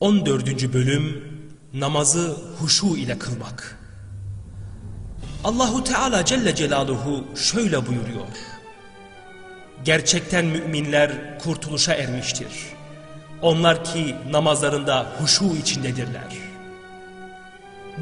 14. Bölüm Namazı huşu ile kılmak Allahu Teala Celle Celaluhu şöyle buyuruyor. Gerçekten müminler kurtuluşa ermiştir. Onlar ki namazlarında huşu içindedirler.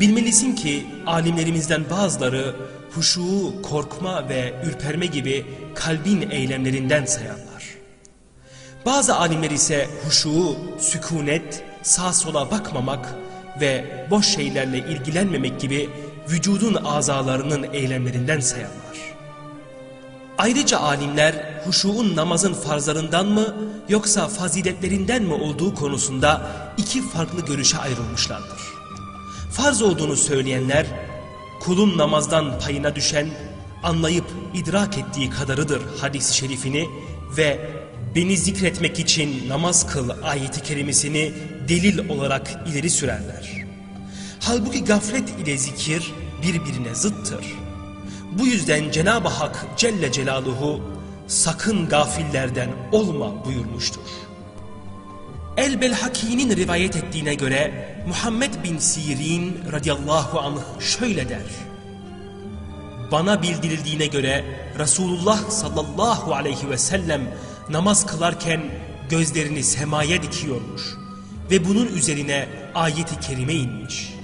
Bilmelisin ki alimlerimizden bazıları huşuğu korkma ve ürperme gibi kalbin eylemlerinden sayarlar. Bazı alimler ise huşuğu sükunet, sağ sola bakmamak ve boş şeylerle ilgilenmemek gibi vücudun azalarının eylemlerinden sayarlar. Ayrıca alimler huşuğun namazın farzlarından mı yoksa faziletlerinden mi olduğu konusunda iki farklı görüşe ayrılmışlardır. Farz olduğunu söyleyenler kulun namazdan payına düşen anlayıp idrak ettiği kadarıdır hadisi şerifini ve beni zikretmek için namaz kıl ayeti kerimesini delil olarak ileri sürerler. Halbuki gaflet ile zikir birbirine zıttır. Bu yüzden Cenab-ı Hak Celle Celaluhu sakın gafillerden olma buyurmuştur. El-Belhaki'nin rivayet ettiğine göre Muhammed bin Sirin radıyallahu anh şöyle der. Bana bildirildiğine göre Resulullah sallallahu aleyhi ve sellem namaz kılarken gözlerini semaya dikiyormuş ve bunun üzerine ayeti kerime inmiş.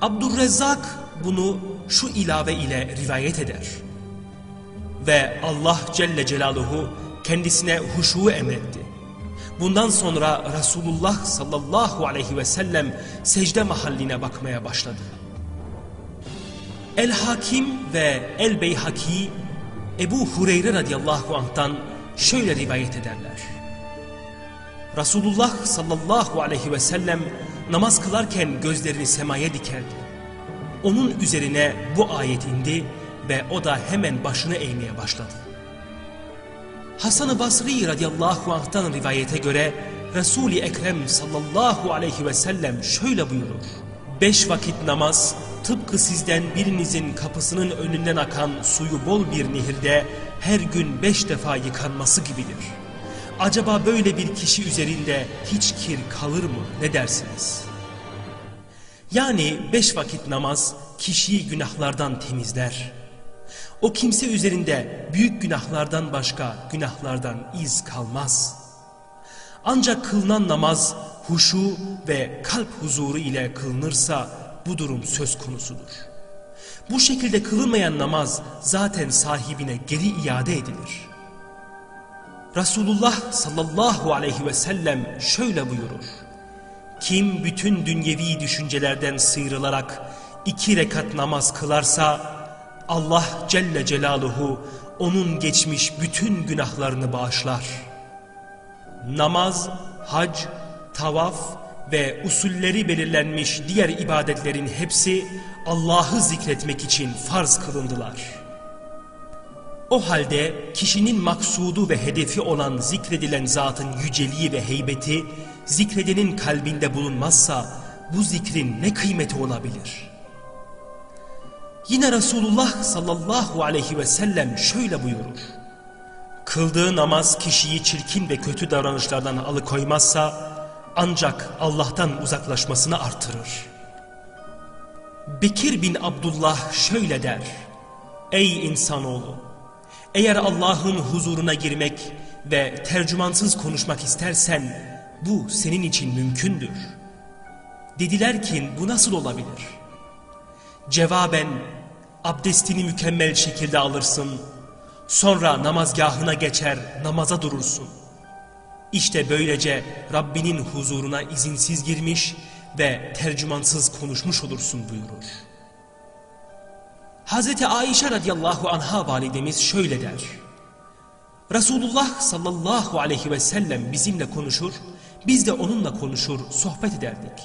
Abdurrezzak bunu şu ilave ile rivayet eder. Ve Allah Celle Celaluhu kendisine huşuğu emretti. Bundan sonra Resulullah sallallahu aleyhi ve sellem secde mahalline bakmaya başladı. El-Hakim ve El-Beyhaki Ebu Hureyre radıyallahu anh'tan şöyle rivayet ederler. Resulullah sallallahu aleyhi ve sellem namaz kılarken gözlerini semaya dikerdi. Onun üzerine bu ayet indi ve o da hemen başını eğmeye başladı. Hasan-ı Basri radıyallahu anh'tan rivayete göre Resul-i Ekrem sallallahu aleyhi ve sellem şöyle buyurur. Beş vakit namaz tıpkı sizden birinizin kapısının önünden akan suyu bol bir nehirde her gün beş defa yıkanması gibidir. Acaba böyle bir kişi üzerinde hiç kir kalır mı ne dersiniz? Yani beş vakit namaz kişiyi günahlardan temizler. O kimse üzerinde büyük günahlardan başka günahlardan iz kalmaz. Ancak kılınan namaz huşu ve kalp huzuru ile kılınırsa bu durum söz konusudur. Bu şekilde kılınmayan namaz zaten sahibine geri iade edilir. Resulullah sallallahu aleyhi ve sellem şöyle buyurur. Kim bütün dünyevi düşüncelerden sıyrılarak iki rekat namaz kılarsa Allah Celle Celaluhu onun geçmiş bütün günahlarını bağışlar. Namaz, hac, tavaf ve usulleri belirlenmiş diğer ibadetlerin hepsi Allah'ı zikretmek için farz kılındılar. O halde kişinin maksudu ve hedefi olan zikredilen zatın yüceliği ve heybeti zikredenin kalbinde bulunmazsa bu zikrin ne kıymeti olabilir? Yine Resulullah sallallahu aleyhi ve sellem şöyle buyurur. Kıldığı namaz kişiyi çirkin ve kötü davranışlardan alıkoymazsa ancak Allah'tan uzaklaşmasını artırır. Bekir bin Abdullah şöyle der. Ey insanoğlu! Eğer Allah'ın huzuruna girmek ve tercümansız konuşmak istersen bu senin için mümkündür. Dediler ki bu nasıl olabilir? Cevaben abdestini mükemmel şekilde alırsın. Sonra namazgahına geçer namaza durursun. İşte böylece Rabbinin huzuruna izinsiz girmiş ve tercümansız konuşmuş olursun buyurur. Hazreti Ayşe radıyallahu anha validemiz şöyle der. Resulullah sallallahu aleyhi ve sellem bizimle konuşur, biz de onunla konuşur, sohbet ederdik.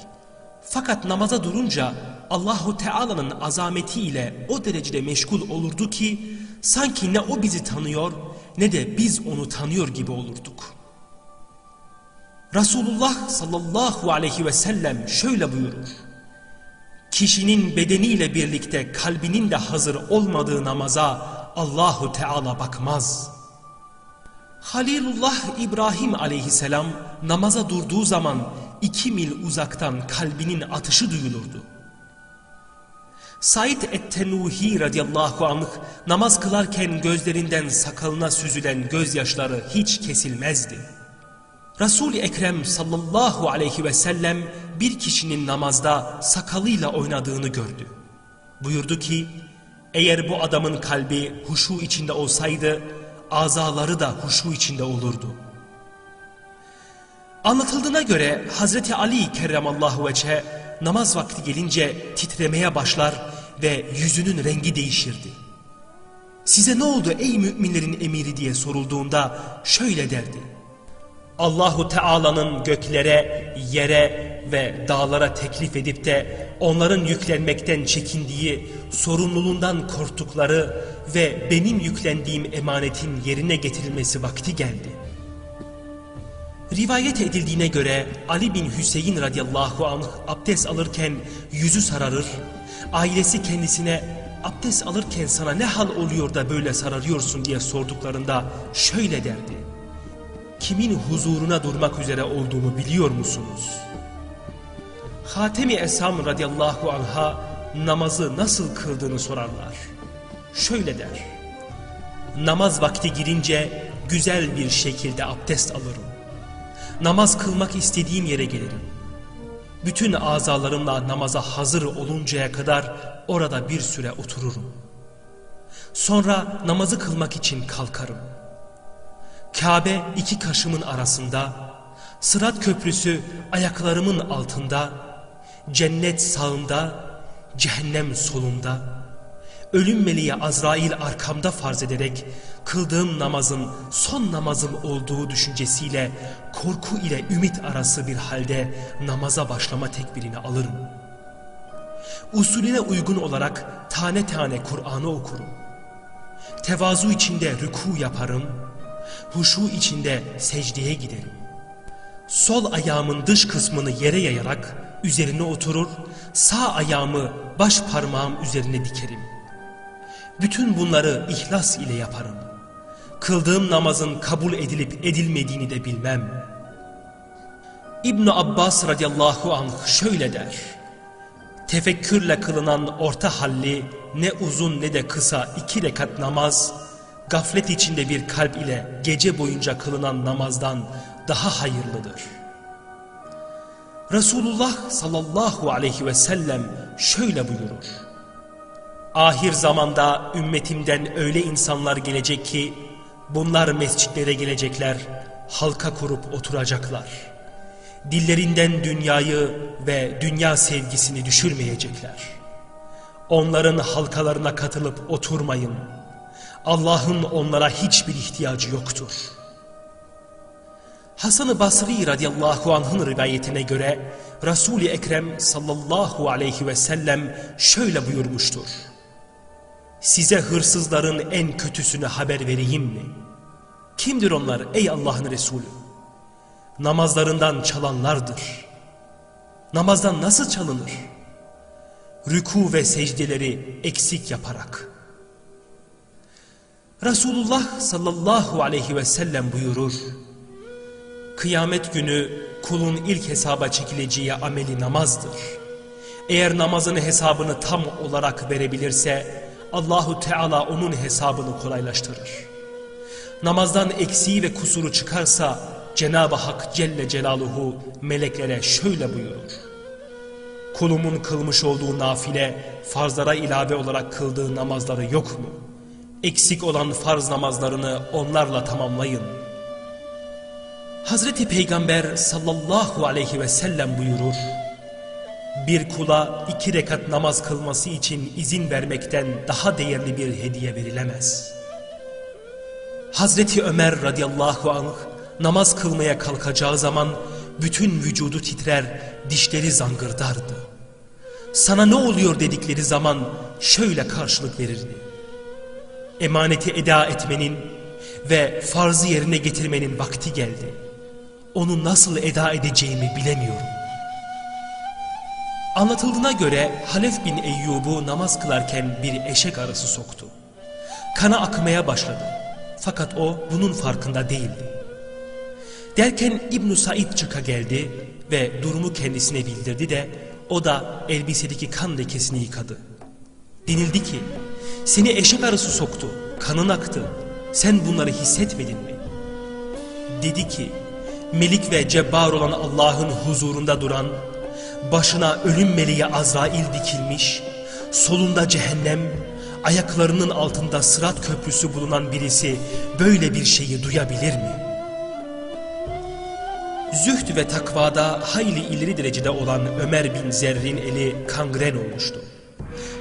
Fakat namaza durunca Allahu Teala'nın azametiyle o derecede meşgul olurdu ki sanki ne o bizi tanıyor ne de biz onu tanıyor gibi olurduk. Resulullah sallallahu aleyhi ve sellem şöyle buyurur. Kişinin bedeniyle birlikte kalbinin de hazır olmadığı namaza Allahu Teala bakmaz. Halilullah İbrahim aleyhisselam namaza durduğu zaman iki mil uzaktan kalbinin atışı duyulurdu. Said et-Tenuhi radıyallahu anh namaz kılarken gözlerinden sakalına süzülen gözyaşları hiç kesilmezdi. Resul-i Ekrem sallallahu aleyhi ve sellem bir kişinin namazda sakalıyla oynadığını gördü. Buyurdu ki, eğer bu adamın kalbi huşu içinde olsaydı, azaları da huşu içinde olurdu. Anlatıldığına göre Hazreti Ali kerramallahu veçhe namaz vakti gelince titremeye başlar ve yüzünün rengi değişirdi. Size ne oldu ey müminlerin emiri diye sorulduğunda şöyle derdi. Allahu Teala'nın göklere, yere ve dağlara teklif edip de onların yüklenmekten çekindiği, sorumluluğundan korktukları ve benim yüklendiğim emanetin yerine getirilmesi vakti geldi. Rivayet edildiğine göre Ali bin Hüseyin radıyallahu anh abdest alırken yüzü sararır, ailesi kendisine abdest alırken sana ne hal oluyor da böyle sararıyorsun diye sorduklarında şöyle derdi. Kimin huzuruna durmak üzere olduğumu biliyor musunuz? Hatemi Esam radıyallahu anha namazı nasıl kıldığını sorarlar. Şöyle der. Namaz vakti girince güzel bir şekilde abdest alırım. Namaz kılmak istediğim yere gelirim. Bütün azalarımla namaza hazır oluncaya kadar orada bir süre otururum. Sonra namazı kılmak için kalkarım. Kabe iki kaşımın arasında, Sırat köprüsü ayaklarımın altında, cennet sağımda, cehennem solumda, ölüm meleği Azrail arkamda farz ederek kıldığım namazın son namazım olduğu düşüncesiyle korku ile ümit arası bir halde namaza başlama tekbirini alırım. Usulüne uygun olarak tane tane Kur'an'ı okurum. Tevazu içinde rüku yaparım, huşu içinde secdeye giderim. Sol ayağımın dış kısmını yere yayarak üzerine oturur, sağ ayağımı baş parmağım üzerine dikerim. Bütün bunları ihlas ile yaparım. Kıldığım namazın kabul edilip edilmediğini de bilmem. ibn Abbas radıyallahu anh şöyle der. Tefekkürle kılınan orta halli ne uzun ne de kısa iki rekat namaz, gaflet içinde bir kalp ile gece boyunca kılınan namazdan daha hayırlıdır. Resulullah sallallahu aleyhi ve sellem şöyle buyurur. Ahir zamanda ümmetimden öyle insanlar gelecek ki bunlar mescitlere gelecekler, halka kurup oturacaklar. Dillerinden dünyayı ve dünya sevgisini düşürmeyecekler. Onların halkalarına katılıp oturmayın. Allah'ın onlara hiçbir ihtiyacı yoktur. Hasan-ı Basri radıyallahu anh'ın rivayetine göre Resul-i Ekrem sallallahu aleyhi ve sellem şöyle buyurmuştur. Size hırsızların en kötüsünü haber vereyim mi? Kimdir onlar ey Allah'ın Resulü? Namazlarından çalanlardır. Namazdan nasıl çalınır? Rüku ve secdeleri eksik yaparak. Resulullah sallallahu aleyhi ve sellem buyurur. Kıyamet günü kulun ilk hesaba çekileceği ameli namazdır. Eğer namazın hesabını tam olarak verebilirse Allahu Teala onun hesabını kolaylaştırır. Namazdan eksiği ve kusuru çıkarsa Cenab-ı Hak Celle Celaluhu meleklere şöyle buyurur. Kulumun kılmış olduğu nafile farzlara ilave olarak kıldığı namazları yok mu? Eksik olan farz namazlarını onlarla tamamlayın. Hazreti Peygamber sallallahu aleyhi ve sellem buyurur. Bir kula iki rekat namaz kılması için izin vermekten daha değerli bir hediye verilemez. Hazreti Ömer radıyallahu anh namaz kılmaya kalkacağı zaman bütün vücudu titrer, dişleri zangırdardı. Sana ne oluyor dedikleri zaman şöyle karşılık verirdi. Emaneti eda etmenin ve farzı yerine getirmenin vakti geldi. Onu nasıl eda edeceğimi bilemiyorum. Anlatıldığına göre Halef bin Eyyub'u namaz kılarken bir eşek arası soktu. Kana akmaya başladı. Fakat o bunun farkında değildi. Derken İbn Said çıka geldi, ve durumu kendisine bildirdi de o da elbisedeki kan lekesini yıkadı. Denildi ki seni eşek arısı soktu, kanın aktı. Sen bunları hissetmedin mi? Dedi ki Melik ve Cebbar olan Allah'ın huzurunda duran, başına ölüm meleği Azrail dikilmiş, solunda cehennem, ayaklarının altında sırat köprüsü bulunan birisi böyle bir şeyi duyabilir mi? Zühd ve takvada hayli ileri derecede olan Ömer bin Zerr'in eli kangren olmuştu.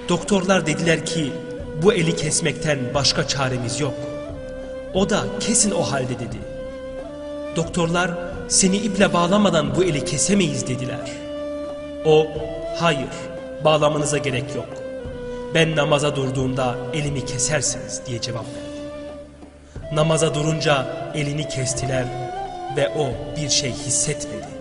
Doktorlar dediler ki bu eli kesmekten başka çaremiz yok. O da kesin o halde dedi. Doktorlar seni iple bağlamadan bu eli kesemeyiz dediler. O hayır bağlamanıza gerek yok. Ben namaza durduğumda elimi kesersiniz diye cevap verdi. Namaza durunca elini kestiler ve o bir şey hissetmedi.